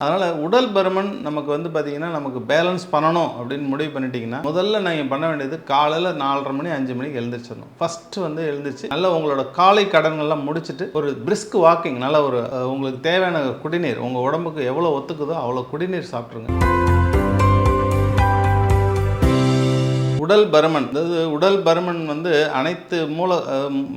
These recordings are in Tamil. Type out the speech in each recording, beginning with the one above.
அதனால் உடல் பருமன் நமக்கு வந்து பார்த்திங்கன்னா நமக்கு பேலன்ஸ் பண்ணணும் அப்படின்னு முடிவு பண்ணிட்டீங்கன்னா முதல்ல நீங்கள் பண்ண வேண்டியது காலையில் நாலரை மணி அஞ்சு மணிக்கு எழுந்திரிச்சிடணும். ஃபஸ்ட்டு வந்து எழுந்திரிச்சு நல்ல உங்களோட காலை கடன்கள்லாம் முடிச்சுட்டு ஒரு பிரிஸ்க் வாக்கிங் நல்ல ஒரு உங்களுக்கு தேவையான குடிநீர் உங்கள் உடம்புக்கு எவ்வளோ ஒத்துக்குதோ அவ்வளோ குடிநீர் சாப்பிட்ருங்க உடல் பருமன் அதாவது உடல் பருமன் வந்து அனைத்து மூல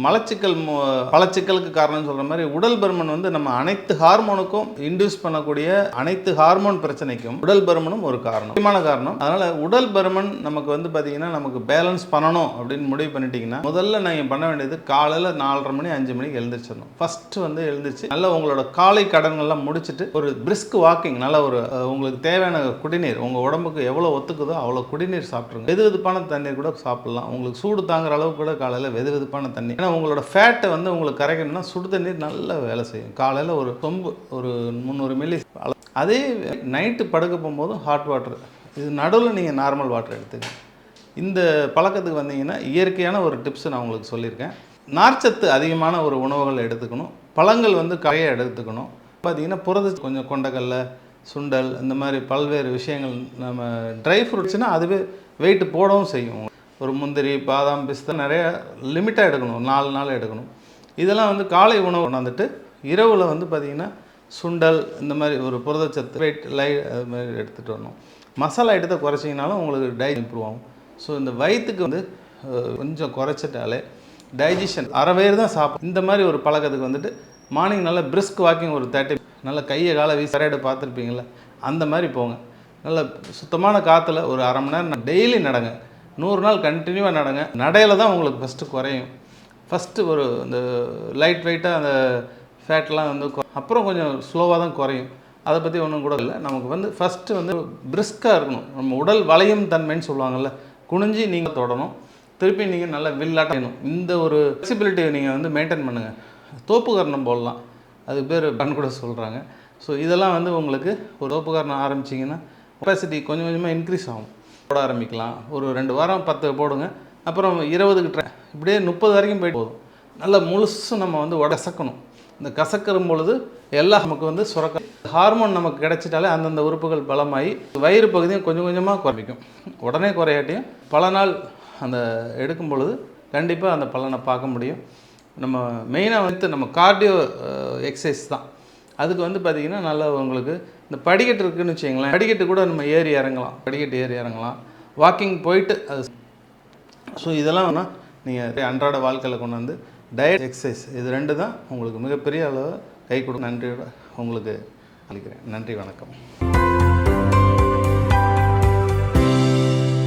மலச்சிக்கல் மூ- பலச்சிக்கலுக்கு காரணம்னு சொல்கிற மாதிரி உடல் பருமன் வந்து நம்ம அனைத்து ஹார்மோனுக்கும் இன்டியூஸ் பண்ணக்கூடிய அனைத்து ஹார்மோன் பிரச்சனைக்கும் உடல் பருமனும் ஒரு காரணம் முக்கியமான காரணம். அதனால் உடல் பருமன் நமக்கு வந்து பார்த்திங்கன்னா நமக்கு பேலன்ஸ் பண்ணணும் அப்படின்னு முடிவு பண்ணிட்டீங்கன்னா முதல்ல நீங்கள் பண்ண வேண்டியது காலையில் நாலரை மணி அஞ்சு மணிக்கு எழுந்திரிச்சிடணும். ஃபஸ்ட்டு வந்து எழுந்திரிச்சு நல்லா உங்களோட காலை கடன்கள்லாம் முடிச்சுட்டு ஒரு பிரிஸ்க் வாக்கிங் நல்ல ஒரு உங்களுக்கு தேவையான குடிநீர் உங்கள் உடம்புக்கு எவ்வளோ ஒத்துக்குதோ அவ்வளோ குடிநீர் சாப்பிட்ருங்க வெது வெதுப்பான தண்ணீர் கூட சாப்பிடலாம். உங்களுக்கு சூடு தாங்குற அளவுக்கு கூட காலையில் வெது வெதுப்பான தண்ணி. ஏன்னா உங்களோட ஃபேட்டை வந்து உங்களுக்கு கரைக்கணும்னா சுடு தண்ணீர் நல்லா வேலை செய்யும். காலையில் ஒரு சொம்பு ஒரு முந்நூறு மில்லி அதே நைட்டு படுக்க போகும்போதும் ஹாட் வாட்டர் இது நடுவில் நீங்கள் நார்மல் வாட்டர் எடுத்துக்கங்க இந்த பழக்கத்துக்கு வந்தீங்கன்னா இயற்கையான ஒரு டிப்ஸ் நான் உங்களுக்கு சொல்லியிருக்கேன். நார்ச்சத்து அதிகமான ஒரு உணவுகள் எடுத்துக்கணும். பழங்கள் வந்து கரையை எடுத்துக்கணும். பார்த்தீங்கன்னா புரத கொஞ்சம் கொண்டக்கடல சுண்டல் இந்த மாதிரி பல்வேறு விஷயங்கள் நம்ம ட்ரை ஃப்ரூட்ஸ்னால் அதுவே வெயிட் போடவும் செய்யும். ஒரு முந்திரி பாதாம் பிஸ்தா நிறைய லிமிட்டாக எடுக்கணும். நாலு நாள் எடுக்கணும். இதெல்லாம் வந்து காலை உணவு கொண்டாந்துட்டு இரவில் வந்து பார்த்திங்கன்னா சுண்டல் இந்த மாதிரி ஒரு புரதச்சத்து வெயிட் லை அது மாதிரி எடுத்துகிட்டு வரணும். மசாலா ஐட்டத்தை குறைச்சிங்கனாலும் உங்களுக்கு டை இம்ப்ரூவ் ஆகும். ஸோ இந்த வயிற்றுக்கு வந்து கொஞ்சம் குறைச்சிட்டாலே டைஜஷன் அரை பேர் தான் சாப்பிடும் இந்த மாதிரி ஒரு பழக்கத்துக்கு வந்துட்டு மார்னிங் நல்லா பிரிஸ்க் வாக்கிங் ஒரு தேர்ட்டி நல்லா கையை காலை வீசி சரைடு பார்த்துருப்பீங்களே அந்த மாதிரி போங்க. நல்ல சுத்தமான காற்றுல ஒரு அரை மணி நேரம் டெய்லி நடங்க. நூறு நாள் கண்டினியூவாக நடங்க. நடையில் தான் உங்களுக்கு ஃபஸ்ட்டு குறையும். ஃபஸ்ட்டு ஒரு இந்த லைட் வெயிட்டாக அந்த ஃபேட்லாம் வந்து அப்புறம் கொஞ்சம் ஸ்லோவாக தான் குறையும். அதை பற்றி ஒன்றும் கூட இல்லை. நமக்கு வந்து ஃபஸ்ட்டு வந்து பிரிஸ்காக இருக்கணும். நம்ம உடல் வளையும் தன்மைன்னு சொல்லுவாங்கல்ல. குனிஞ்சு நீங்கள் தொடணும். திருப்பி நீங்கள் நல்லா வில்லாட்டணும் இந்த ஒரு ஃப்ளெக்சிபிலிட்டியை நீங்கள் வந்து மெயின்டைன் பண்ணுங்கள் தோப்புக்கரணம் போடலாம். அதுக்கு பேர் பன் கூட சொல்கிறாங்க ஸோ இதெல்லாம் வந்து உங்களுக்கு ஒரு தோப்புக்கரணம் ஆரம்பிச்சிங்கன்னா கெப்பாசிட்டி கொஞ்சம் கொஞ்சமாக இன்க்ரீஸ் ஆகும். போட ஆரம்பிக்கலாம். ஒரு ரெண்டு வாரம் பத்து போடுங்க. அப்புறம் இருபதுக்கு ட்ரை இப்படியே முப்பது வரைக்கும் போயிட்டு போதும் நல்லா முழுசும் நம்ம வந்து உடசக்கணும் இந்த கசக்கிற பொழுது எல்லாம் நமக்கு வந்து சுரக்க ஹார்மோன் நமக்கு கிடைச்சிட்டாலே அந்தந்த உறுப்புகள் பலமாகி வயிறு பகுதியும் கொஞ்சம் கொஞ்சமாக குறைக்கும். உடனே குறையாட்டியும் பல நாள் அந்த எடுக்கும் பொழுது கண்டிப்பாக அந்த பலனை பார்க்க முடியும். நம்ம மெயினாக வந்து நம்ம கார்டியோ எக்ஸசைஸ் uh, தான். அதுக்கு வந்து பார்த்திங்கன்னா நல்லா உங்களுக்கு இந்த படிக்கட்டு இருக்குன்னு வச்சிங்களேன் படிக்கட்டு கூட நம்ம ஏறி இறங்கலாம். படிக்கட்டு ஏறி இறங்கலாம். வாக்கிங் போயிட்டு அது ஸோ இதெல்லாம் வேணால் நீங்கள் அன்றாட வாழ்க்கையில் கொண்டு வந்து டயட் எக்ஸசைஸ் இது ரெண்டு தான் உங்களுக்கு மிகப்பெரிய அளவு கை கொடு நன்றியோட உங்களுக்கு அளிக்கிறேன். நன்றி வணக்கம்.